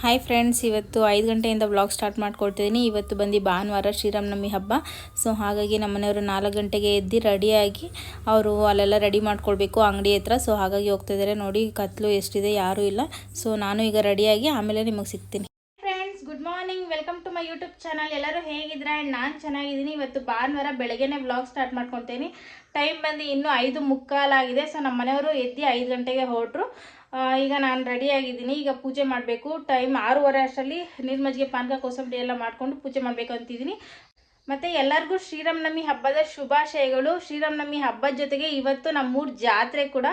Hi friends ಇವತ್ತು ಐದು ಗಂಟೆಯಿಂದ ಬ್ಲಾಗ್ ಸ್ಟಾರ್ಟ್ ಮಾಡ್ಕೊಳ್ತಿದ್ದೀನಿ ಇವತ್ತು ಬಂದು ಭಾನುವಾರ ಶ್ರೀರಾಮನವಮಿ ಹಬ್ಬ. ಸೊ ಹಾಗಾಗಿ ನಮ್ಮ ಮನೆಯವರು ನಾಲ್ಕು ಗಂಟೆಗೆ ಎದ್ದು ರೆಡಿಯಾಗಿ ಅವರು ಅಲ್ಲೆಲ್ಲ ರೆಡಿ ಮಾಡ್ಕೊಳ್ಬೇಕು ಅಂಗಡಿ ಹತ್ರ. ಸೊ ಹಾಗಾಗಿ ಹೋಗ್ತಿದ್ದಾರೆ ನೋಡಿ ಕತ್ಲು ಎಷ್ಟಿದೆ, ಯಾರೂ ಇಲ್ಲ. ಸೊ ನಾನು ಈಗ ರೆಡಿಯಾಗಿ ಆಮೇಲೆ ನಿಮಗೆ ಸಿಗ್ತೀನಿ. ಮೈ ಯೂಟ್ಯೂಬ್ ಚಾನಲ್ ಎಲ್ಲರೂ ಹೇಗಿದ್ರೆ ಆ್ಯಂಡ್ ನಾನು ಚೆನ್ನಾಗಿದ್ದೀನಿ. ಇವತ್ತು ಭಾನುವಾರ ಬೆಳಗ್ಗೆನೇ ವ್ಲಾಗ್ ಸ್ಟಾರ್ಟ್ ಮಾಡ್ಕೊತೀನಿ. ಟೈಮ್ ಬಂದು ಇನ್ನೂ ಐದು ಮುಕ್ಕಾಲಾಗಿದೆ ಸೊ ನಮ್ಮ ಮನೆಯವರು ಎದ್ದು ಐದು ಗಂಟೆಗೆ ಹೊರಟ್ರು. ಈಗ ನಾನು ರೆಡಿಯಾಗಿದ್ದೀನಿ ಈಗ ಪೂಜೆ ಮಾಡಬೇಕು. ಟೈಮ್ ಆರೂವರೆ ಅಷ್ಟರಲ್ಲಿ ನೀರು ಮಜ್ಜಿಗೆ ಪಾನಕ, ಕೋಸಂಬರಿ ಎಲ್ಲ ಮಾಡಿಕೊಂಡು ಪೂಜೆ ಮಾಡಬೇಕು ಅಂತಿದ್ದೀನಿ. ಮತ್ತು ಎಲ್ಲರಿಗೂ ಶ್ರೀರಾಮನವಮಿ ಹಬ್ಬದ ಶುಭಾಶಯಗಳು. ಶ್ರೀರಾಮನವಮಿ ಹಬ್ಬದ ಜೊತೆಗೆ ಇವತ್ತು ನಮ್ಮೂರ ಜಾತ್ರೆ ಕೂಡ.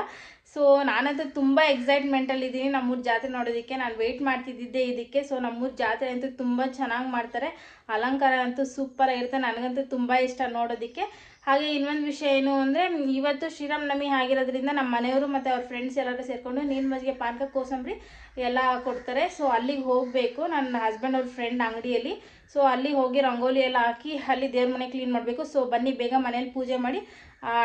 ಸೊ ನಾನಂತೂ ತುಂಬ ಎಕ್ಸೈಟ್ಮೆಂಟಲ್ಲಿದ್ದೀನಿ ನಮ್ಮೂರ ಜಾತ್ರೆ ನೋಡೋದಕ್ಕೆ. ನಾನು ವೆಯ್ಟ್ ಮಾಡ್ತಿದ್ದಿದ್ದೆ ಇದಕ್ಕೆ. ಸೊ ನಮ್ಮೂರ ಜಾತ್ರೆ ಅಂತೂ ತುಂಬ ಚೆನ್ನಾಗಿ ಮಾಡ್ತಾರೆ. ಅಲಂಕಾರ ಅಂತೂ ಸೂಪರ್ ಆಗಿರುತ್ತೆ. ನನಗಂತೂ ತುಂಬ ಇಷ್ಟ ನೋಡೋದಕ್ಕೆ. ಹಾಗೆ ಇನ್ನೊಂದು ವಿಷಯ ಏನು ಅಂದರೆ, ಇವತ್ತು ಶ್ರೀರಾಮನವಮಿ ಆಗಿರೋದ್ರಿಂದ ನಮ್ಮ ಮನೆಯವರು ಮತ್ತು ಅವ್ರ ಫ್ರೆಂಡ್ಸ್ ಎಲ್ಲರೂ ಸೇರಿಕೊಂಡು ನೀರು ಮಜ್ಜಿಗೆ ಪಾನಕ, ಕೋಸಂಬರಿ ಎಲ್ಲ ಕೊಡ್ತಾರೆ. ಸೊ ಅಲ್ಲಿಗೆ ಹೋಗಬೇಕು. ನನ್ನ ಹಸ್ಬೆಂಡ್ ಅವ್ರ ಫ್ರೆಂಡ್ ಅಂಗಡಿಯಲ್ಲಿ. ಸೊ ಅಲ್ಲಿ ಹೋಗಿ ರಂಗೋಲಿ ಎಲ್ಲ ಹಾಕಿ, ಅಲ್ಲಿ ದೇವ್ರ ಮನೆ ಕ್ಲೀನ್ ಮಾಡಬೇಕು. ಸೊ ಬನ್ನಿ, ಬೇಗ ಮನೇಲಿ ಪೂಜೆ ಮಾಡಿ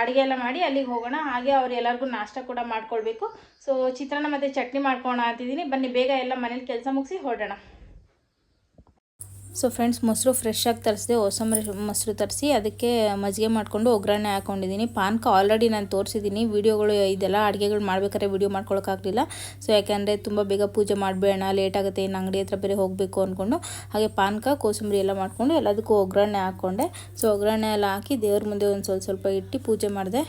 ಅಡುಗೆ ಎಲ್ಲ ಮಾಡಿ ಅಲ್ಲಿಗೆ ಹೋಗೋಣ. ಹಾಗೆ ಅವ್ರು ಎಲ್ಲರಿಗೂ ನಾಷ್ಟ ಕೂಡ ಮಾಡ್ಕೊಳ್ಬೇಕು. ಸೊ ಚಿತ್ರಾನ್ನ ಮತ್ತು ಚಟ್ನಿ ಮಾಡ್ಕೋಣ ಅಂತಿದ್ದೀನಿ. ಬನ್ನಿ, ಬೇಗ ಎಲ್ಲ ಮನೇಲಿ ಕೆಲಸ ಮುಗಿಸಿ ಹೊರಡೋಣ. ಸೊ ಫ್ರೆಂಡ್ಸ್ ಮೊಸರು ಫ್ರೆಶ್ ಆಗಿ ತರಿಸಿದೆ ಹೊಸ ಮೊಸರು ತರಿಸಿ, ಅದಕ್ಕೆ ಮಜ್ಜಿಗೆ ಮಾಡಿಕೊಂಡು ಒಗ್ಗರಣೆ ಹಾಕೊಂಡಿದ್ದೀನಿ. ಪಾನಕ ಆಲ್ರೆಡಿ ನಾನು ತೋರಿಸಿದ್ದೀನಿ. ವೀಡಿಯೋಗಳು ಇದೆಲ್ಲ ಅಡುಗೆಗಳು ಮಾಡ್ಬೇಕಾದ್ರೆ ವೀಡಿಯೋ ಮಾಡ್ಕೊಳಕ್ಕಾಗಲಿಲ್ಲ. ಸೊ ಯಾಕೆಂದರೆ ತುಂಬ ಬೇಗ ಪೂಜೆ ಮಾಡಬೇಡ ಲೇಟ್ ಆಗುತ್ತೆ, ಇನ್ನು ಅಂಗಡಿ ಹತ್ರ ಬೇರೆ ಹೋಗಬೇಕು ಅಂದ್ಕೊಂಡು ಹಾಗೆ ಪಾನ್ಕ, ಕೋಸಂಬರಿ ಎಲ್ಲ ಮಾಡಿಕೊಂಡು ಎಲ್ಲದಕ್ಕೂ ಒಗ್ಗರಣೆ ಹಾಕ್ಕೊಂಡೆ ಸೊ ಒಗ್ಗರಣೆ ಎಲ್ಲ ಹಾಕಿ ದೇವ್ರ ಮುಂದೆ ಒಂದು ಸ್ವಲ್ಪ ಸ್ವಲ್ಪ ಇಟ್ಟು ಪೂಜೆ ಮಾಡಿದೆ.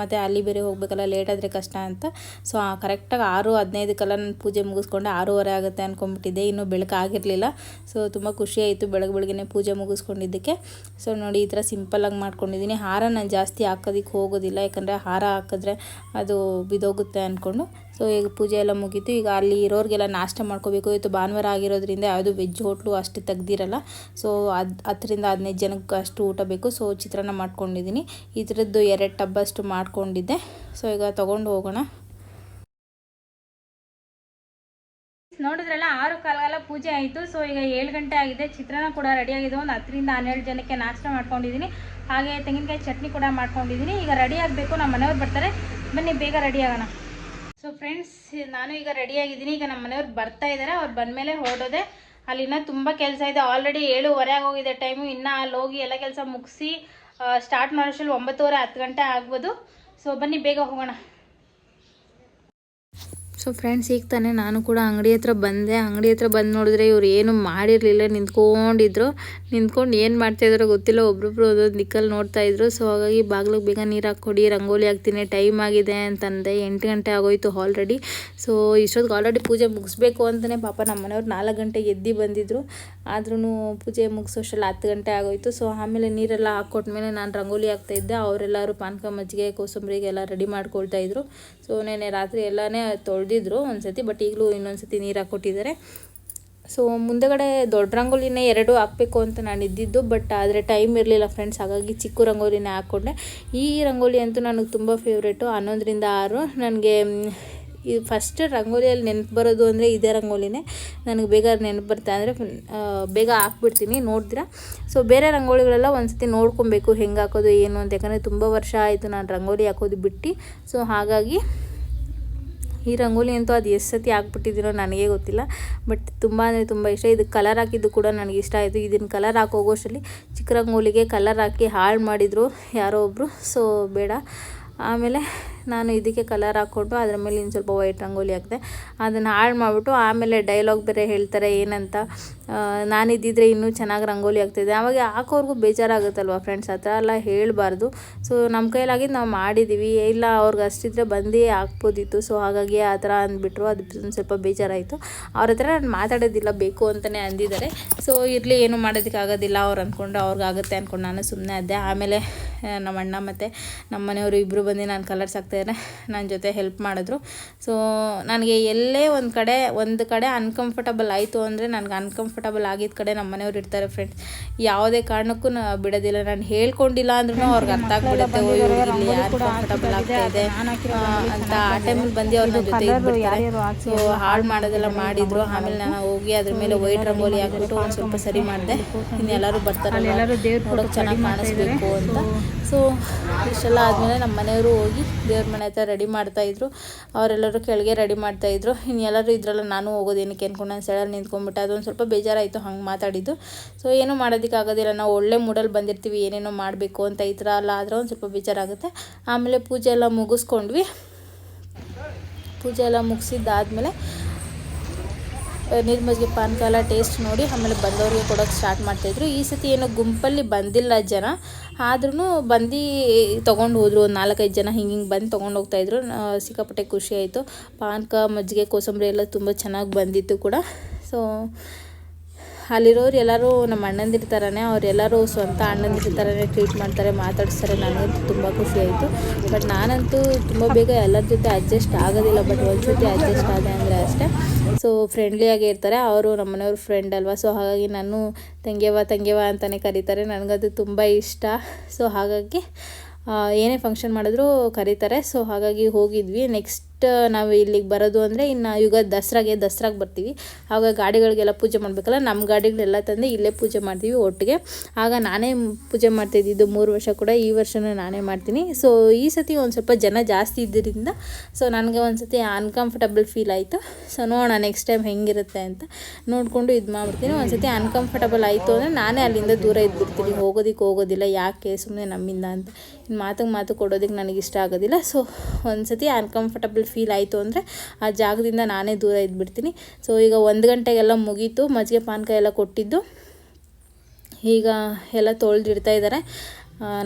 ಮತ್ತು ಅಲ್ಲಿ ಬೇರೆ ಹೋಗಬೇಕಲ್ಲ ಲೇಟ್ ಆದರೆ ಕಷ್ಟ ಅಂತ. ಸೊ ಕರೆಕ್ಟಾಗಿ ಆರು, ಹದಿನೈದಕ್ಕೆಲ್ಲ ನಾನು ಪೂಜೆ ಮುಗಿಸ್ಕೊಂಡೆ ಆರೂವರೆ ಆಗುತ್ತೆ ಅಂದ್ಕೊಂಬಿಟ್ಟಿದ್ದೆ ಇನ್ನೂ ಬೆಳಕು ಆಗಿರಲಿಲ್ಲ. ಸೊ ತುಂಬ ಖುಷಿಯಾಯಿತು ಬೆಳಗ್ಗೆ ಬೆಳಗ್ಗೆ ಪೂಜೆ ಮುಗಿಸ್ಕೊಂಡಿದ್ದಕ್ಕೆ. ಸೊ ನೋಡಿ ಈ ಥರ ಸಿಂಪಲ್ಲಾಗಿ ಮಾಡ್ಕೊಂಡಿದ್ದೀನಿ. ಹಾರ ನಾನು ಜಾಸ್ತಿ ಹಾಕೋದಕ್ಕೆ ಹೋಗೋದಿಲ್ಲ. ಯಾಕಂದರೆ ಹಾರ ಹಾಕಿದ್ರೆ ಅದು ಬಿದೋಗುತ್ತೆ ಅಂದ್ಕೊಂಡು ಸೊ ಈಗ ಪೂಜೆ ಎಲ್ಲ ಮುಗೀತು. ಈಗ ಅಲ್ಲಿ ಇರೋರಿಗೆಲ್ಲ ನಾಷ್ಟ ಮಾಡ್ಕೋಬೇಕು. ಇವತ್ತು ಭಾನುವಾರ ಆಗಿರೋದ್ರಿಂದ ಯಾವುದು ವೆಜ್ ಹೋಟ್ಲು ಅಷ್ಟು ತೆಗ್ದಿರಲ್ಲ. ಸೊ ಅದು, ಹತ್ತರಿಂದ ಹದಿನೈದು ಜನಕ್ಕೆ ಅಷ್ಟು ಊಟ ಬೇಕು. ಸೊ ಚಿತ್ರಾನ್ನ ಮಾಡ್ಕೊಂಡಿದ್ದೀನಿ. ಈ ಥರದ್ದು ಎರಡು ಟಬ್ಬಷ್ಟು ಮಾಡ್ಕೊಂಡಿದ್ದೆ. ಸೊ ಈಗ ತೊಗೊಂಡು ಹೋಗೋಣ. ನೋಡಿದ್ರಲ್ಲ, ಆರು ಕಾಲಗಾಲ ಪೂಜೆ ಆಯಿತು. ಸೊ ಈಗ ಏಳು ಗಂಟೆ ಆಗಿದೆ. ಚಿತ್ರಾನ್ನ ಕೂಡ ರೆಡಿ ಆಗಿದೆ. ಒಂದು ಹತ್ತರಿಂದ ಹನ್ನೆರಡು ಜನಕ್ಕೆ ನಾಷ್ಟ ಮಾಡ್ಕೊಂಡಿದ್ದೀನಿ. ಹಾಗೆ ತೆಂಗಿನಕಾಯಿ ಚಟ್ನಿ ಕೂಡ ಮಾಡ್ಕೊಂಡಿದ್ದೀನಿ. ಈಗ ರೆಡಿ ಆಗಬೇಕು. ನಮ್ಮ ಮನೆಯವ್ರು ಬರ್ತಾರೆ. ಬನ್ನಿ, ಬೇಗ ರೆಡಿ ಆಗೋಣ. ಸೊ ಫ್ರೆಂಡ್ಸ್ ನಾನು ಈಗ ರೆಡಿಯಾಗಿದ್ದೀನಿ ಈಗ ನಮ್ಮ ಮನೆಯವ್ರು ಬರ್ತಾ ಇದ್ದಾರೆ ಅವ್ರು ಬಂದಮೇಲೆ ಹೊರಡೋದೆ. ಅಲ್ಲಿ ಇನ್ನೂ ತುಂಬ ಕೆಲಸ ಇದೆ. ಆಲ್ರೆಡಿ ಏಳುವರೆ ಆಗೋಗಿದೆ ಟೈಮು ಇನ್ನೂ ಅಲ್ಲಿ ಹೋಗಿ ಎಲ್ಲ ಕೆಲಸ ಮುಗಿಸಿ ಸ್ಟಾರ್ಟ್ ಮಾಡೋಷ್ಟಲ್ಲಿ ಒಂಬತ್ತುವರೆ ಹತ್ತು ಗಂಟೆ ಆಗ್ಬೋದು. ಸೊ ಬನ್ನಿ, ಬೇಗ ಹೋಗೋಣ. ಸೊ ಫ್ರೆಂಡ್ಸ್ ಈಗ ತಾನೇ ನಾನು ಕೂಡ ಅಂಗಡಿ ಹತ್ರ ಬಂದೆ. ಅಂಗಡಿ ಹತ್ರ ಬಂದು ನೋಡಿದ್ರೆ ಇವ್ರು ಏನು ಮಾಡಿರಲಿಲ್ಲ. ನಿಂತ್ಕೊಂಡಿದ್ರು. ನಿಂತ್ಕೊಂಡು ಏನು ಮಾಡ್ತಾಯಿದ್ರು ಗೊತ್ತಿಲ್ಲ. ಒಬ್ರೊಬ್ರು ಒಂದೊಂದು ದಿಕ್ಕಲ್ಲಿ ನೋಡ್ತಾಯಿದ್ರು ಸೊ ಹಾಗಾಗಿ ಬಾಗ್ಲಿಗೆ ಬೇಗ ನೀರು ಹಾಕ್ಕೊಡಿ. ರಂಗೋಲಿ ಹಾಕ್ತೀನಿ. ಟೈಮ್ ಆಗಿದೆ ಅಂತಂದೆ. ಎಂಟು ಗಂಟೆ ಆಗೋಯ್ತು ಆಲ್ರೆಡಿ ಸೊ ಇಷ್ಟೊತ್ತಿಗೆ ಆಲ್ರೆಡಿ ಪೂಜೆ ಮುಗಿಸ್ಬೇಕು ಅಂತಲೇ ಪಾಪ ನಮ್ಮ ಮನೆಯವ್ರು ನಾಲ್ಕು ಗಂಟೆಗೆ ಎದ್ದು ಬಂದಿದ್ರು. ಆದ್ರೂ ಪೂಜೆ ಮುಗಿಸೋಷ್ಟರಲ್ಲಿ ಹತ್ತು ಗಂಟೆ ಆಗೋಯ್ತು. ಸೊ ಆಮೇಲೆ ನೀರೆಲ್ಲ ಹಾಕ್ಕೊಟ್ಮೇಲೆ ನಾನು ರಂಗೋಲಿ ಹಾಕ್ತಾಯಿದ್ದೆ ಅವರೆಲ್ಲರೂ ಪಾನಕ ಮಜ್ಜಿಗೆ ಕೋಸಂಬರಿಗೆ ಎಲ್ಲ ರೆಡಿ ಮಾಡ್ಕೊಳ್ತಾಯಿದ್ರು ಸೊ ನೆನೆ ರಾತ್ರಿ ಎಲ್ಲನೇ ತೊಳೆದಿದ್ರು ಒಂದು ಸತಿ ಬಟ್ ಈಗಲೂ ಇನ್ನೊಂದು ಸತಿ ನೀರು ಹಾಕ್ಕೊಟ್ಟಿದ್ದಾರೆ. ಸೊ ಮುಂದಗಡೆ ದೊಡ್ಡ ರಂಗೋಲಿನೇ ಎರಡು ಹಾಕಬೇಕು ಅಂತ ನಾನು ಇದ್ದಿದ್ದು ಬಟ್ ಆದರೆ ಟೈಮ್ ಇರಲಿಲ್ಲ ಫ್ರೆಂಡ್ಸ್ ಹಾಗಾಗಿ ಚಿಕ್ಕ ರಂಗೋಲಿನೇ ಹಾಕ್ಕೊಂಡೆ. ಈ ರಂಗೋಲಿ ಅಂತೂ ನನಗೆ ತುಂಬ ಫೇವ್ರೇಟು ಹನ್ನೊಂದರಿಂದ ಆರು. ನನಗೆ ಈ ಫಸ್ಟ್ ರಂಗೋಲಿಯಲ್ಲಿ ನೆನಪು ಬರೋದು ಅಂದರೆ ಇದೇ ರಂಗೋಲಿನೇ. ನನಗೆ ಬೇಗ ನೆನಪು ಬರ್ತಾ ಅಂದರೆ ಬೇಗ ಹಾಕ್ಬಿಡ್ತೀನಿ ನೋಡಿದ್ರ ಸೊ ಬೇರೆ ರಂಗೋಲಿಗಳೆಲ್ಲ ಒಂದು ನೋಡ್ಕೊಬೇಕು ಹೆಂಗೆ ಹಾಕೋದು, ಏನು ಅಂತ. ಯಾಕಂದರೆ ತುಂಬ ವರ್ಷ ಆಯಿತು ನಾನು ರಂಗೋಲಿ ಹಾಕೋದು ಬಿಟ್ಟು. ಸೊ ಹಾಗಾಗಿ ಈ ರಂಗೋಲಿ ಅಂತೂ ಅದು ಎಷ್ಟು ಸತಿ ಹಾಕ್ಬಿಟ್ಟಿದ್ದೀರೋ ನನಗೆ ಗೊತ್ತಿಲ್ಲ. ಬಟ್ ತುಂಬ ಅಂದರೆ ತುಂಬ ಇಷ್ಟ. ಇದು ಕಲರ್ ಹಾಕಿದ್ದು ಕೂಡ ನನಗೆ ಇಷ್ಟ ಆಯಿತು. ಇದನ್ನು ಕಲರ್ ಹಾಕೋಗೋಷ್ಟರಲ್ಲಿ ಚಿಕ್ಕ ರಂಗೋಲಿಗೆ ಕಲರ್ ಹಾಕಿ ಹಾಳು ಮಾಡಿದರು ಯಾರೋ ಒಬ್ಬರು ಸೊ ಬೇಡ. ಆಮೇಲೆ ನಾನು ಇದಕ್ಕೆ ಕಲರ್ ಹಾಕ್ಕೊಂಡು ಅದ್ರ ಮೇಲೆ ಇನ್ನು ಸ್ವಲ್ಪ ವೈಟ್ ರಂಗೋಲಿ ಹಾಕಿದೆ. ಅದನ್ನು ಹಾಳು ಮಾಡಿಬಿಟ್ಟು ಆಮೇಲೆ ಡೈಲಾಗ್ ಬೇರೆ ಹೇಳ್ತಾರೆ ಏನಂತ. ನಾನಿದ್ದಿದ್ರೆ ಇನ್ನೂ ಚೆನ್ನಾಗಿ ರಂಗೋಲಿ ಆಗ್ತಿದೆ ಆವಾಗ ಹಾಕೋರ್ಗೂ ಬೇಜಾರಾಗುತ್ತಲ್ವ ಫ್ರೆಂಡ್ಸ್ ಆ ಥರ ಎಲ್ಲ ಹೇಳಬಾರ್ದು. ಸೊ ನಮ್ಮ ಕೈಲಾಗಿ ನಾವು ಮಾಡಿದ್ದೀವಿ ಇಲ್ಲ, ಅವ್ರಿಗೆ ಅಷ್ಟಿದ್ರೆ ಬಂದೇ ಹಾಕ್ಬೋದಿತ್ತು ಸೊ ಹಾಗಾಗಿ ಆ ಥರ ಅಂದ್ಬಿಟ್ರು. ಅದು ಸ್ವಲ್ಪ ಬೇಜಾರಾಯಿತು. ಅವ್ರ ಹತ್ರ ನಾನು ಮಾತಾಡೋದಿಲ್ಲ, ಬೇಕು ಅಂತಲೇ ಅಂದಿದ್ದಾರೆ. ಸೊ ಇರಲಿ, ಏನು ಮಾಡೋದಕ್ಕಾಗೋದಿಲ್ಲ ಅವ್ರು ಅಂದ್ಕೊಂಡು ಅವ್ರಿಗಾಗುತ್ತೆ ಅಂದ್ಕೊಂಡು ನಾನು ಸುಮ್ಮನೆ ಅದೇ ಆಮೇಲೆ ನಮ್ಮ ಅಣ್ಣ ಮತ್ತು ನಮ್ಮ ಮನೆಯವರು ಇಬ್ಬರು ಬಂದು ನಾನು ಕಲರ್ಸ್ ಹಾಕ್ತಾಯಿದ್ರೆ ನನ್ನ ಜೊತೆ ಹೆಲ್ಪ್ ಮಾಡಿದ್ರು. ಸೊ ನನಗೆ ಎಲ್ಲೇ ಒಂದು ಕಡೆ ಒಂದು ಕಡೆ ಅನ್ಕಂಫರ್ಟಬಲ್ ಆಯಿತು ಅಂದರೆ ನನಗೆ ಅನ್ಕಂಫರ್ಟಬಲ್ ಆಗಿದ್ದ ಕಡೆ ನಮ್ಮ ಮನೆಯವ್ರು ಇರ್ತಾರೆ ಫ್ರೆಂಡ್ಸ್ ಯಾವುದೇ ಕಾರಣಕ್ಕೂ ಬಿಡೋದಿಲ್ಲ. ನಾನು ಹೇಳ್ಕೊಂಡಿಲ್ಲ ಅಂದ್ರೂ ಅವ್ರಿಗೆ ಅರ್ಥ ಆಗ್ಬಿಡುತ್ತೆ ಇಲ್ಲಿ ಯಾರು ಕಂಫರ್ಟಬಲ್ ಆಗ್ತಾ ಇದೆ. ಅಂತ ಆ ಟೈಮಲ್ಲಿ ಬಂದು ಅವ್ರ ಜೊತೆ ಇದ್ಬಿಡ್ತಾರೆ. ಸೊ ಹಾಳು ಮಾಡೋದೆಲ್ಲ ಮಾಡಿದ್ರು. ಆಮೇಲೆ ನಾನು ಹೋಗಿ ಅದ್ರ ಮೇಲೆ ವೈಟ್ ರಂಗೋಲಿ ಹಾಕ್ಬಿಟ್ಟು ಒಂದು ಸ್ವಲ್ಪ ಸರಿ ಮಾಡಿದೆ. ಇನ್ನೆಲ್ಲರೂ ಬರ್ತಾರೆ ನೋಡೋಕೆ ಚೆನ್ನಾಗಿ ಮಾಡಿಸ್ಬೇಕು ಅಂತ. ಸೊ, ಇಷ್ಟೆಲ್ಲ ಆದಮೇಲೆ ನಮ್ಮ ಮನೆಯವರು ಹೋಗಿ ದೇವ್ರ ಮನೆ ಹತ್ರ ರೆಡಿ ಮಾಡ್ತಾಯಿದ್ರು ಅವರೆಲ್ಲರೂ ಕೆಳಗೆ ರೆಡಿ ಮಾಡ್ತಾಯಿದ್ರು ಇನ್ನು ಎಲ್ಲರೂ ಇದ್ರಲ್ಲ, ನಾನು ಹೋಗೋದೇನಕ್ಕೆ ಅಂದ್ಕೊಂಡು ನಾನು ಸೆಳಲ್ಲಿ ನಿಂತ್ಕೊಂಡ್ಬಿಟ್ಟೆ. ಅದೊಂದು ಸ್ವಲ್ಪ ಬೇಜಾರಾಯಿತು, ಹಂಗೆ ಮಾತಾಡಿದ್ದು. ಸೊ, ಏನೂ ಮಾಡೋದಕ್ಕಾಗೋದಿಲ್ಲ ನಾವು ಒಳ್ಳೆ ಮೂಡಲ್ಲಿ ಬಂದಿರ್ತೀವಿ, ಏನೇನೋ ಮಾಡಬೇಕು ಅಂತ ಈ ಥರ ಅಲ್ಲ ಆದರೆ ಒಂದು ಸ್ವಲ್ಪ ಬೇಜಾರಾಗುತ್ತೆ. ಆಮೇಲೆ ಪೂಜೆ ಎಲ್ಲ ಮುಗಿಸ್ಕೊಂಡ್ವಿ. ಪೂಜೆ ಎಲ್ಲ ಮುಗಿಸಿದ್ದಾದಮೇಲೆ ನೀರ್ಮಜ್ಜಿಗೆ ಪಾನಕ ಎಲ್ಲ ಟೇಸ್ಟ್ ನೋಡಿ ಆಮೇಲೆ ಬಂದವರಿಗೆ ಕೊಡೋಕ್ಕೆ ಸ್ಟಾರ್ಟ್ ಮಾಡ್ತಾಯಿದ್ರು ಈ ಸತಿ ಏನೋ ಗುಂಪಲ್ಲಿ ಬಂದಿಲ್ಲ ಜನ. ಆದ್ರೂ ಬಂದು ತೊಗೊಂಡು ಹೋದರು. ಒಂದು ನಾಲ್ಕೈದು ಜನ ಹಿಂಗೆ ಹಿಂಗೆ ಬಂದು ತೊಗೊಂಡು ಹೋಗ್ತಾಯಿದ್ರು ಸಿಕ್ಕಾಪಟ್ಟೆ ಖುಷಿ ಆಯಿತು. ಪಾನಕ, ಮಜ್ಜಿಗೆ, ಕೋಸಂಬರಿ ಎಲ್ಲ ತುಂಬ ಚೆನ್ನಾಗಿ ಬಂದಿತ್ತು ಕೂಡ. ಸೊ ಅಲ್ಲಿರೋರು ಎಲ್ಲರೂ ನಮ್ಮ ಅಣ್ಣಂದಿರ ಥರನೇ ಅವರೆಲ್ಲರೂ ಸ್ವಂತ ಅಣ್ಣಂದಿರ ಥರನೇ ಟ್ರೀಟ್ ಮಾಡ್ತಾರೆ, ಮಾತಾಡಿಸ್ತಾರೆ. ನನಗಂತೂ ತುಂಬ ಖುಷಿ ಆಯಿತು. ಬಟ್ ನಾನಂತೂ ತುಂಬ ಬೇಗ ಎಲ್ಲರ ಜೊತೆ ಅಡ್ಜಸ್ಟ್ ಆಗೋದಿಲ್ಲ. ಬಟ್ ಒಂದು ಸತಿ ಅಡ್ಜಸ್ಟ್ ಆದೆ ಅಂದರೆ ಅಷ್ಟೇ. ಸೊ ಫ್ರೆಂಡ್ಲಿಯಾಗೇ ಇರ್ತಾರೆ. ಅವರು ನಮ್ಮನೆಯವ್ರ ಫ್ರೆಂಡ್ ಅಲ್ವಾ? ಸೊ ಹಾಗಾಗಿ ನಾನು ತಂಗ್ಯವ ತಂಗ್ಯವ ಅಂತಲೇ ಕರೀತಾರೆ. ನನಗದು ತುಂಬ ಇಷ್ಟ. ಸೊ ಹಾಗಾಗಿ ಏನೇ ಫಂಕ್ಷನ್ ಮಾಡಿದ್ರು ಕರೀತಾರೆ. ಸೊ ಹಾಗಾಗಿ ಹೋಗಿದ್ವಿ. ನೆಕ್ಸ್ಟ್ ನಾವು ಇಲ್ಲಿಗೆ ಬರೋದು ಅಂದರೆ ಇನ್ನು ಯುಗ ದಸರಾಗೆ ದಸರಾಗೆ ಬರ್ತೀವಿ. ಆಗ ಗಾಡಿಗಳಿಗೆಲ್ಲ ಪೂಜೆ ಮಾಡಬೇಕಲ್ಲ ನಮ್ಮ ಗಾಡಿಗಳೆಲ್ಲ ತಂದು ಇಲ್ಲೇ ಪೂಜೆ ಮಾಡ್ತೀವಿ ಒಟ್ಟಿಗೆ. ಆಗ ನಾನೇ ಪೂಜೆ ಮಾಡ್ತಿದ್ದಿದ್ದು ಮೂರು ವರ್ಷ ಕೂಡ, ಈ ವರ್ಷನೂ ನಾನೇ ಮಾಡ್ತೀನಿ. ಸೊ ಈ ಸತಿ ಒಂದು ಸ್ವಲ್ಪ ಜನ ಜಾಸ್ತಿ ಇದ್ದರಿಂದ ಸೊ ನನಗೆ ಒಂದು ಸತಿ ಅನ್ಕಂಫರ್ಟಬಲ್ ಫೀಲ್ ಆಯಿತು. ಸೊ ನೋಡೋಣ ನೆಕ್ಸ್ಟ್ ಟೈಮ್ ಹೆಂಗಿರುತ್ತೆ ಅಂತ. ನೋಡಿಕೊಂಡು ಇದು ಮಾಡ್ಬಿಡ್ತೀನಿ. ಒಂದು ಸತಿ ಅನ್ಕಂಫರ್ಟಬಲ್ ಆಯಿತು ಅಂದರೆ ನಾನೇ ಅಲ್ಲಿಂದ ದೂರ ಇದ್ಬಿಡ್ತೀನಿ. ಹೋಗೋದಕ್ಕೆ ಹೋಗೋದಿಲ್ಲ, ಯಾಕೆ ಸುಮ್ಮನೆ ನಮ್ಮಿಂದ ಅಂತ. ಮಾತಿಗೆ ಮಾತು ಕೊಡೋದಕ್ಕೆ ನನಗೆ ಇಷ್ಟ ಆಗೋದಿಲ್ಲ. ಸೊ ಒಂದು ಸತಿ ಅನ್ಕಂಫರ್ಟಬಲ್ ಫೀಲ್ ಆಯಿತು ಅಂದರೆ ಆ ಜಾಗದಿಂದ ನಾನೇ ದೂರ ಇದ್ಬಿಡ್ತೀನಿ. ಸೊ ಈಗ ಒಂದು ಗಂಟೆಗೆಲ್ಲ ಮುಗೀತು, ಮಜ್ಜಿಗೆ ಪಾನಕ ಎಲ್ಲ ಕೊಟ್ಟಿದ್ದು. ಈಗ ಎಲ್ಲ ತೊಳೆದಿಡ್ತಾ ಇದ್ದಾರೆ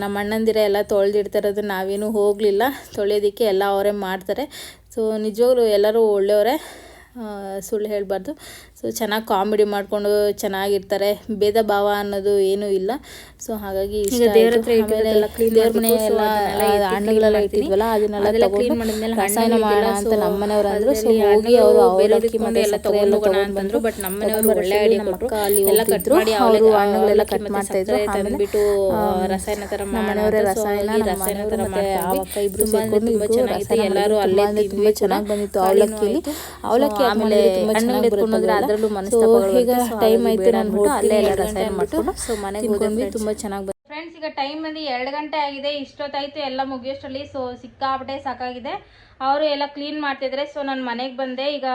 ನಮ್ಮ ಅಣ್ಣಂದಿರ ಎಲ್ಲ ತೊಳೆದಿಡ್ತಾ ಇರೋದು ನಾವೇನು ಹೋಗಲಿಲ್ಲ. ತೊಳೆಯೋದಕ್ಕೆ ಎಲ್ಲ ಅವರೇ ಮಾಡ್ತಾರೆ. ಸೊ ನಿಜವಾಗ್ಲೂ ಎಲ್ಲರೂ ಒಳ್ಳೆಯವರೇ. ಸುಳ್ಳು ಹೇಳಬಾರ್ದು. ಸೊ ಚೆನ್ನಾಗಿ ಕಾಮಿಡಿ ಮಾಡಿಕೊಂಡು ಚೆನ್ನಾಗಿರ್ತಾರೆ. ಭೇದ ಭಾವ ಅನ್ನೋದು ಏನೂ ಇಲ್ಲ. ಸೊ ಹಾಗಾಗಿ ದೇವ್ರ ಮನೆ ಎಲ್ಲ ಹಣ್ಣುಗಳೆಲ್ಲ ಇಟ್ಟಿದ್ವಲ್ಲ ಅದನ್ನೆಲ್ಲ ತಗೊಂಡು ರಸಾಯನ ಮಾಡೋಣ ಅಂತ ನಮ್ಮ ಮನೆಯವ್ರು ಅಂದ್ರು ಸೊ ಹೋಗಿ ಅವರು ಅವಲಕ್ಕಿ ಮತ್ತೆ ಎಲ್ಲ ತಗೊಂಡು ಬಂದ್ರು ಬಟ್ ನಮ್ಮ ಮನೆಯವರು ಒಳ್ಳೆ ಐಡಿಯಾ ಕೊಟ್ಟರು. ಎಲ್ಲ ಕಟ್ ಮಾಡಿ ಅವರು ಹಣ್ಣುಗಳೆಲ್ಲ ಕಟ್ ಮಾಡ್ತಾ ಇದ್ರು. ತಂದ್ಬಿಟ್ಟು ರಸಾಯನ ತರ ಮನೆಯವರೇ ರಸಾಯನ ರಸಾಯನ ತರ ಮತ್ತೆ ಆವಕ್ಕ ಇಬ್ರು ಸೇರ್ಕೊಂಡು ತುಂಬಾ ಚೆನ್ನಾಗಿತ್ತು. ಎಲ್ಲರೂ ಅಲ್ಲೇ ತುಂಬಾ ಚೆನ್ನಾಗಿ ಬಂದಿತ್ತು ಅವಲಕ್ಕಿ ಅವಲಕ್ಕಿ ಆಮೇಲೆ ಹಣ್ಣುಗಳು ಎತ್ಕೊಂಡ್ರೆ ಅದರಲ್ಲೂ ಮನಸ್ಸು ಈಗ ಟೈಮ್ ಆಯ್ತು ನಾನು ಅಲ್ಲೇ ಎಲ್ಲ ರಸಾಯನ ಮಾಡ್ಕೊಂಡು ಸೊ ಮನೆಗೆ ತುಂಬ ಚೆನ್ನಾಗಿ ಫ್ರೆಂಡ್ಸ್ ಈಗ ಟೈಮ್ ಬಂದು ಎರಡು ಗಂಟೆ ಆಗಿದೆ ಇಷ್ಟೊತ್ತಾಯ್ತು ಎಲ್ಲ ಮುಗಿಯೋಷ್ಟರಲ್ಲಿ ಸೊ ಸಿಕ್ಕಾಪಟ್ಟೆ ಸಾಕಾಗಿದೆ. ಅವರು ಎಲ್ಲ ಕ್ಲೀನ್ ಮಾಡ್ತಿದ್ರೆ ಸೊ ನಾನು ಮನೆಗೆ ಬಂದೆ. ಈಗ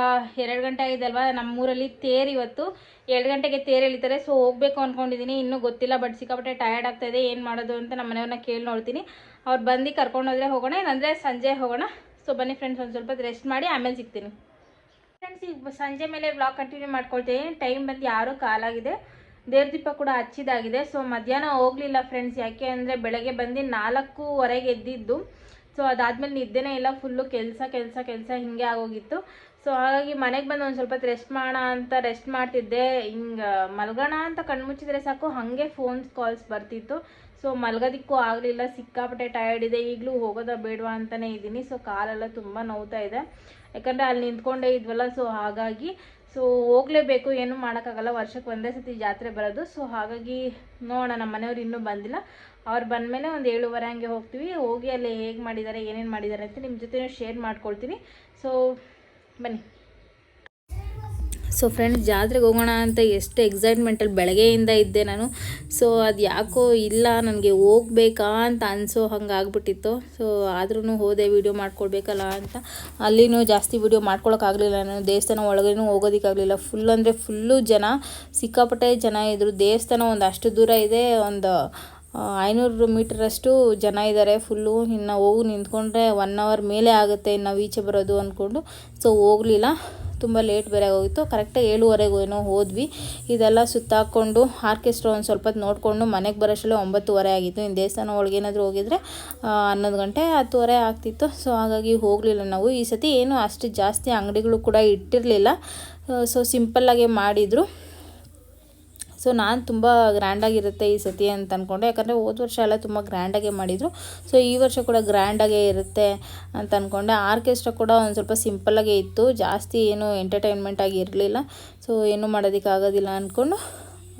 ಎರಡು ಗಂಟೆ ಆಗಿದೆ ಅಲ್ವಾ ನಮ್ಮೂರಲ್ಲಿ ತೇರ್ ಇವತ್ತು. ಎರಡು ಗಂಟೆಗೆ ತೇರು ಎಳಿತಾರೆ ಸೊ ಹೋಗ್ಬೇಕು ಅಂದ್ಕೊಂಡಿದ್ದೀನಿ ಇನ್ನೂ ಗೊತ್ತಿಲ್ಲ ಬಟ್ ಸಿಕ್ಕಾಪಟ್ಟೆ ಟಯರ್ಡ್ ಆಗ್ತಾ ಇದೆ ಏನು ಮಾಡೋದು ಅಂತ ನಮ್ಮ ಮನೆಯವ್ರನ್ನ ಕೇಳಿ ನೋಡ್ತೀನಿ. ಅವ್ರು ಬಂದು ಕರ್ಕೊಂಡೋದ್ರೆ ಹೋಗೋಣ ಇಲ್ಲಾಂದರೆ ಸಂಜೆ ಹೋಗೋಣ. ಸೊ ಬನ್ನಿ ಫ್ರೆಂಡ್ಸ್ ಒಂದು ಸ್ವಲ್ಪ ರೆಸ್ಟ್ ಮಾಡಿ ಆಮೇಲೆ ಸಿಗ್ತೀನಿ. ಫ್ರೆಂಡ್ಸ್ ಈಗ ಸಂಜೆ ಮೇಲೆ ವ್ಲಾಗ್ ಕಂಟಿನ್ಯೂ ಮಾಡ್ಕೊಳ್ತೀನಿ. ಟೈಮ್ ಬಂದು ಯಾರು ಕಾಲಾಗಿದೆ ದೇವ್ರ ದೀಪ ಕೂಡ ಹಚ್ಚಿದಾಗಿದೆ ಸೊ ಮಧ್ಯಾಹ್ನ ಹೋಗಲಿಲ್ಲ ಫ್ರೆಂಡ್ಸ್ ಯಾಕೆ ಅಂದರೆ ಬೆಳಗ್ಗೆ ಬಂದು ನಾಲ್ಕೂವರೆಗೆ ಎದ್ದಿದ್ದು. ಸೊ ಅದಾದ್ಮೇಲೆ ನಿದ್ದೆನೇ ಇಲ್ಲ. ಫುಲ್ಲು ಕೆಲಸ ಕೆಲಸ ಕೆಲಸ ಹಿಂಗೆ ಆಗೋಗಿತ್ತು. ಸೊ ಹಾಗಾಗಿ ಮನೆಗೆ ಬಂದು ಒಂದು ಸ್ವಲ್ಪ ರೆಸ್ಟ್ ಮಾಡೋಣ ಅಂತ ರೆಸ್ಟ್ ಮಾಡ್ತಿದ್ದೆ. ಹಿಂಗೆ ಮಲ್ಗೋಣ ಅಂತ ಕಣ್ಮುಚ್ಚಿದ್ರೆ ಸಾಕು. ಹಾಗೆ ಫೋನ್ಸ್ ಕಾಲ್ಸ್ ಬರ್ತಿತ್ತು. ಸೊ ಮಲ್ಗೋದಿಕ್ಕೂ ಆಗಲಿಲ್ಲ. ಸಿಕ್ಕಾಪಟ್ಟೆ ಟಯರ್ಡ್ ಇದೆ. ಈಗಲೂ ಹೋಗೋದ ಬೇಡವಾ ಅಂತಲೇ ಇದ್ದೀನಿ. ಸೊ ಕಾಲೆಲ್ಲ ತುಂಬ ನೋವ್ತಾ ಇದೆ. ಯಾಕಂದರೆ ಅಲ್ಲಿ ನಿಂತ್ಕೊಂಡೇ ಇದ್ವಲ್ಲ ಸೊ ಹಾಗಾಗಿ ಸೊ ಹೋಗಲೇಬೇಕು, ಏನು ಮಾಡೋಕ್ಕಾಗಲ್ಲ, ವರ್ಷಕ್ಕೆ ಒಂದೇ ಸತಿ ಜಾತ್ರೆ ಬರೋದು. ಸೊ ಹಾಗಾಗಿ ನೋಡೋಣ, ನಮ್ಮ ಮನೆಯವ್ರು ಇನ್ನೂ ಬಂದಿಲ್ಲ. ಅವ್ರು ಬಂದಮೇಲೆ ಒಂದು ಏಳುವರೆ ಹಂಗೆ ಹೋಗ್ತೀವಿ. ಹೋಗಿ ಅಲ್ಲಿ ಹೇಗೆ ಮಾಡಿದ್ದಾರೆ ಏನೇನು ಮಾಡಿದ್ದಾರೆ ಅಂತ ನಿಮ್ಮ ಜೊತೆ ಶೇರ್ ಮಾಡ್ಕೊಳ್ತೀನಿ. ಸೊ ಬನ್ನಿ. ಸೊ ಫ್ರೆಂಡ್ಸ್ ಜಾತ್ರೆಗೆ ಹೋಗೋಣ ಅಂತ ಎಷ್ಟು ಎಕ್ಸೈಟ್ಮೆಂಟಲ್ಲಿ ಬೆಳಗ್ಗೆಯಿಂದ ಇದ್ದೆ ನಾನು. ಸೊ ಅದು ಯಾಕೋ ಇಲ್ಲ, ನನಗೆ ಹೋಗ್ಬೇಕಾ ಅಂತ ಅನಿಸೋ ಹಂಗೆ ಆಗ್ಬಿಟ್ಟಿತ್ತು. ಸೊ ಆದ್ರೂ ಹೋದೆ ವೀಡಿಯೋ ಮಾಡ್ಕೊಳ್ಬೇಕಲ್ಲ ಅಂತ. ಅಲ್ಲಿನೂ ಜಾಸ್ತಿ ವೀಡಿಯೋ ಮಾಡ್ಕೊಳಕ್ಕಾಗಲಿಲ್ಲ ನಾನು. ದೇವಸ್ಥಾನ ಒಳಗೇನೂ ಹೋಗೋದಕ್ಕಾಗಲಿಲ್ಲ ಫುಲ್ ಅಂದರೆ ಫುಲ್ಲು ಜನ. ಸಿಕ್ಕಾಪಟ್ಟೆ ಜನ ಇದ್ದರು ದೇವಸ್ಥಾನ ಒಂದು ಅಷ್ಟು ದೂರ ಇದೆ. ಒಂದು ಐನೂರು ಮೀಟರಷ್ಟು ಜನ ಇದ್ದಾರೆ ಫುಲ್ಲು ಇನ್ನು ಹೋಗಿ ನಿಂತ್ಕೊಂಡ್ರೆ ಒನ್ ಅವರ್ ಮೇಲೆ ಆಗುತ್ತೆ. ಇನ್ನು ಈಚೆ ಬರೋದು ಅಂದ್ಕೊಂಡು ಸೊ ಹೋಗಲಿಲ್ಲ. ತುಂಬ ಲೇಟ್ ಬೇರೆ ಹೋಗಿತ್ತು ಕರೆಕ್ಟಾಗಿ ಏಳುವರೆಗೂ ಏನೋ ಹೋದ್ವಿ. ಇದೆಲ್ಲ ಸುತ್ತಾಕೊಂಡು ಆರ್ಕೆಸ್ಟ್ರಾ ಒಂದು ಸ್ವಲ್ಪ ನೋಡಿಕೊಂಡು ಮನೆಗೆ ಬರೋಷ್ಟರಲ್ಲಿ ಒಂಬತ್ತುವರೆ ಆಗಿತ್ತು. ಇನ್ನು ದೇವಸ್ಥಾನ ಒಳಗೆ ಏನಾದರೂ ಹೋಗಿದ್ರೆ ಹನ್ನೊಂದು ಗಂಟೆ, ಹತ್ತುವರೆ ಆಗ್ತಿತ್ತು. ಸೊ ಹಾಗಾಗಿ ಹೋಗಲಿಲ್ಲ ನಾವು. ಈ ಸತಿ ಏನು ಅಷ್ಟು ಜಾಸ್ತಿ ಅಂಗಡಿಗಳು ಕೂಡ ಇಟ್ಟಿರಲಿಲ್ಲ. ಸೊ ಸಿಂಪಲ್ಲಾಗೆ ಮಾಡಿದರು. ಸೊ ನಾನು ತುಂಬ ಗ್ರ್ಯಾಂಡಾಗಿರುತ್ತೆ ಈ ಸತಿ ಅಂತ ಅಂದ್ಕೊಂಡೆ ಯಾಕಂದರೆ ಹೋದ ವರ್ಷ ಎಲ್ಲ ತುಂಬ ಗ್ರ್ಯಾಂಡಾಗೆ ಮಾಡಿದರು. ಸೊ ಈ ವರ್ಷ ಕೂಡ ಗ್ರ್ಯಾಂಡಾಗೇ ಇರುತ್ತೆ ಅಂತ ಅಂದ್ಕೊಂಡೆ ಆರ್ಕೆಸ್ಟ್ರಾ ಕೂಡ ಒಂದು ಸ್ವಲ್ಪ ಸಿಂಪಲ್ಲಾಗೇ ಇತ್ತು. ಜಾಸ್ತಿ ಏನು ಎಂಟರ್ಟೈನ್ಮೆಂಟ್ ಆಗಿ ಇರಲಿಲ್ಲ ಸೊ ಏನೂ ಮಾಡೋದಕ್ಕಾಗೋದಿಲ್ಲ ಅಂದ್ಕೊಂಡು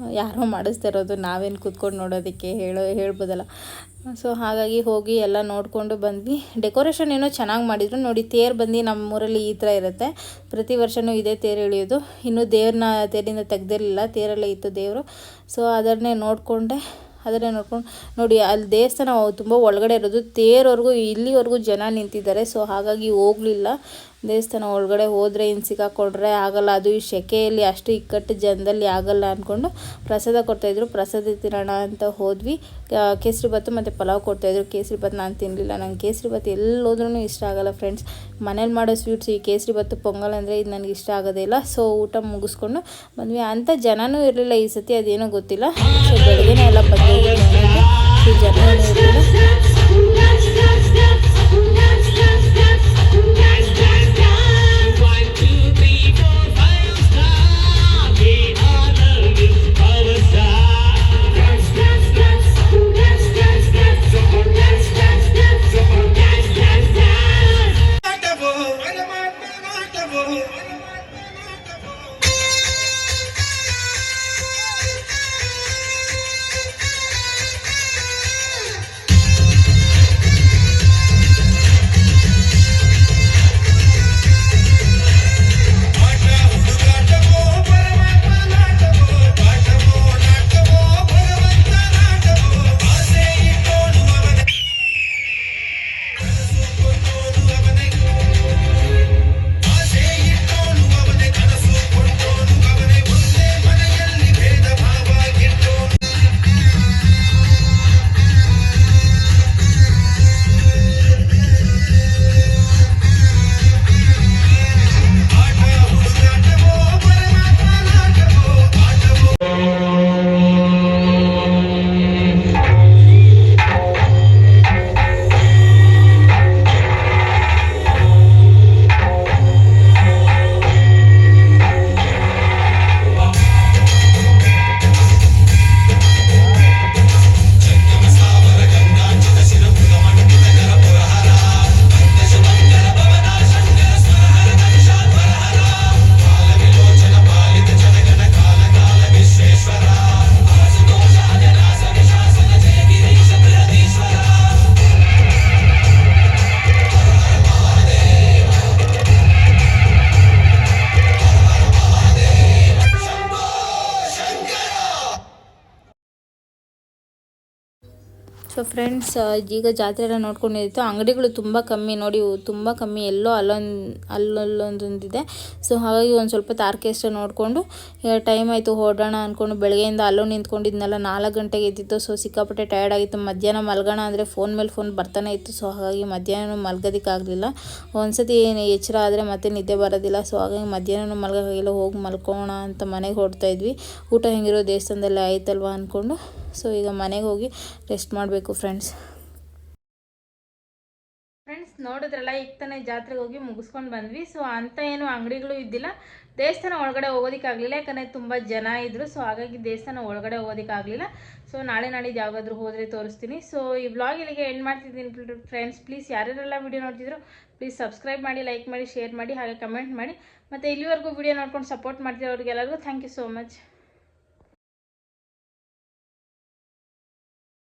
ಯಾರೋ ಮಾಡಿಸ್ತಾ ಇರೋದು, ನಾವೇನು ಕೂತ್ಕೊಂಡು ನೋಡೋದಕ್ಕೆ ಹೇಳೋ, ಹೇಳ್ಬೋದಲ್ಲ. ಸೊ ಹಾಗಾಗಿ ಹೋಗಿ ಎಲ್ಲ ನೋಡಿಕೊಂಡು ಬಂದ್ವಿ. ಡೆಕೋರೇಷನ್ ಏನೋ ಚೆನ್ನಾಗಿ ಮಾಡಿದರು. ನೋಡಿ, ತೇರು ಬಂದು ನಮ್ಮೂರಲ್ಲಿ ಈ ಥರ ಇರುತ್ತೆ. ಪ್ರತಿ ವರ್ಷವೂ ಇದೇ ತೇರು ಎಳೆಯೋದು ಇನ್ನೂ ದೇವ್ರನ್ನ ತೇರಿಂದ ತೆಗ್ದಿರಲಿಲ್ಲ. ತೇರಲ್ಲೇ ಇತ್ತು ದೇವರು. ಸೊ ಅದನ್ನೇ ನೋಡಿಕೊಂಡೆ. ಅದನ್ನೇ ನೋಡ್ಕೊಂಡು, ನೋಡಿ, ಅಲ್ಲಿ ದೇವಸ್ಥಾನ ತುಂಬ ಒಳಗಡೆ ಇರೋದು. ತೇರವರೆಗೂ ಇಲ್ಲಿವರೆಗೂ ಜನ ನಿಂತಿದ್ದಾರೆ. ಸೊ ಹಾಗಾಗಿ ಹೋಗಲಿಲ್ಲ. ದೇವಸ್ಥಾನ ಒಳಗಡೆ ಹೋದರೆ ಇನ್ನು ಸಿಕ್ಕಾಕೊಂಡ್ರೆ ಆಗಲ್ಲ. ಅದು ಈ ಸೆಕೆಯಲ್ಲಿ ಅಷ್ಟು ಇಕ್ಕಟ್ಟು ಜನದಲ್ಲಿ ಆಗಲ್ಲ ಅಂದ್ಕೊಂಡು ಪ್ರಸಾದ ಕೊಡ್ತಾಯಿದ್ರು ಪ್ರಸಾದ ತಿನ್ನೋಣ ಅಂತ ಹೋದ್ವಿ. ಕೇಸರಿ ಭಾತು ಮತ್ತು ಪಲಾವ್ ಕೊಡ್ತಾಯಿದ್ರು ಕೇಸರಿ ಭಾತ್ ನಾನು ತಿನ್ನಲಿಲ್ಲ ನಂಗೆ ಕೇಸರಿ ಭಾತ್ ಎಲ್ಲೋದ್ರೂ ಇಷ್ಟ ಆಗಲ್ಲ ಫ್ರೆಂಡ್ಸ್ ಮನೇಲಿ ಮಾಡೋ ಸ್ವೀಟ್ಸ್ ಈ ಕೇಸರಿ ಪೊಂಗಲ್ ಅಂದರೆ ಇದು ನನಗೆ ಇಷ್ಟ ಆಗೋದೇ ಇಲ್ಲ. ಸೊ ಊಟ ಮುಗಿಸ್ಕೊಂಡು ಬಂದ್ವಿ. ಅಂಥ ಜನನೂ ಇರಲಿಲ್ಲ. ಈ ಸತಿ ಅದೇನೋ ಗೊತ್ತಿಲ್ಲ. ಸೊ ಬೆಳಗ್ಗೆನೇ ಎಲ್ಲ ಸೊ ಜನ ಸೊ ಫ್ರೆಂಡ್ಸ್ ಈಗ ಜಾತ್ರೆ ಎಲ್ಲ ನೋಡ್ಕೊಂಡಿತ್ತು ಅಂಗಡಿಗಳು ತುಂಬ ಕಮ್ಮಿ. ನೋಡಿ ತುಂಬ ಕಮ್ಮಿ. ಎಲ್ಲೋ ಅಲ್ಲೊಂದು ಅಲ್ಲೊಂದೊಂದಿದೆ ಸೊ ಹಾಗಾಗಿ ಒಂದು ಸ್ವಲ್ಪ ಆರ್ಕೆಸ್ಟ್ರಾ ನೋಡಿಕೊಂಡು ಟೈಮ್ ಆಯಿತು ಹೊರಡೋಣ ಅಂದ್ಕೊಂಡು ಬೆಳಗ್ಗೆಯಿಂದ ಅಲ್ಲೋ ನಿಂತ್ಕೊಂಡಿದ್ನಲ್ಲ, ನಾಲ್ಕು ಗಂಟೆಗೆ ಎದ್ದಿತ್ತು ಸೊ ಸಿಕ್ಕಾಪಟ್ಟೆ ಟಯರ್ಡ್ ಆಗಿತ್ತು. ಮಧ್ಯಾಹ್ನ ಮಲ್ಗೋಣ ಅಂದರೆ ಫೋನ್ ಮೇಲೆ ಫೋನ್ ಬರ್ತಾನೆ ಇತ್ತು. ಸೊ ಹಾಗಾಗಿ ಮಧ್ಯಾಹ್ನ ಮಲ್ಗೋದಕ್ಕಾಗಲಿಲ್ಲ ಒಂದ್ಸತಿ ಏನು ಎಚ್ಚರ ಆದರೆ ಮತ್ತೆ ನಿದ್ದೆ ಬರೋದಿಲ್ಲ. ಸೊ ಹಾಗಾಗಿ ಮಧ್ಯಾಹ್ನ ಮಲ್ಗೋಕ್ಕಾಗಿಲ್ಲ ಹೋಗಿ ಮಲ್ಕೋಣ ಅಂತ ಮನೆಗೆ ಹೊಡ್ತಾಯಿದ್ವಿ ಊಟ ಹೆಂಗಿರೋ ದೇವಸ್ಥಾನದಲ್ಲೇ ಆಯ್ತಲ್ವಾ ಅಂದ್ಕೊಂಡು ಸೊ ಈಗ ಮನೆಗೆ ಹೋಗಿ ರೆಸ್ಟ್ ಮಾಡಬೇಕು ಫ್ರೆಂಡ್ಸ್ ಫ್ರೆಂಡ್ಸ್ ನೋಡಿದ್ರಲ್ಲ ಈಗ ತಾನೇ ಜಾತ್ರೆಗೆ ಹೋಗಿ ಮುಗಿಸ್ಕೊಂಡು ಬಂದ್ವಿ. ಸೊ ಅಂತ ಏನು ಅಂಗಡಿಗಳು ಇದ್ದಿಲ್ಲ. ದೇವಸ್ಥಾನ ಒಳಗಡೆ ಹೋಗೋದಕ್ಕಾಗಲಿಲ್ಲ ಯಾಕಂದರೆ ತುಂಬ ಜನ ಇದ್ದರು ಸೊ ಹಾಗಾಗಿ ದೇವಸ್ಥಾನ ಒಳಗಡೆ ಹೋಗೋದಕ್ಕಾಗಲಿಲ್ಲ ಸೊ ನಾಳೆ ನಾಳೆ ಯಾವಾಗಾದ್ರೂ ಹೋದರೆ ತೋರಿಸ್ತೀನಿ. ಸೊ ಈ ವ್ಲಾಗ್ ಇಲ್ಲಿಗೆ ಎಂಡ್ ಮಾಡ್ತಿದ್ದೀನಿ ಫ್ರೆಂಡ್ಸ್ ಪ್ಲೀಸ್ ಯಾರ್ಯಾರೆಲ್ಲ ವೀಡಿಯೋ ನೋಡ್ತಿದ್ರು ಪ್ಲೀಸ್ ಸಬ್ಸ್ಕ್ರೈಬ್ ಮಾಡಿ ಲೈಕ್ ಮಾಡಿ ಶೇರ್ ಮಾಡಿ, ಹಾಗೆ ಕಮೆಂಟ್ ಮಾಡಿ. ಮತ್ತು ಇಲ್ಲಿವರೆಗೂ ವಿಡಿಯೋ ನೋಡ್ಕೊಂಡು ಸಪೋರ್ಟ್ ಮಾಡ್ತಿರೋರಿಗೆಲ್ಲರಿಗೂ ಥ್ಯಾಂಕ್ ಯು ಸೋ ಮಚ್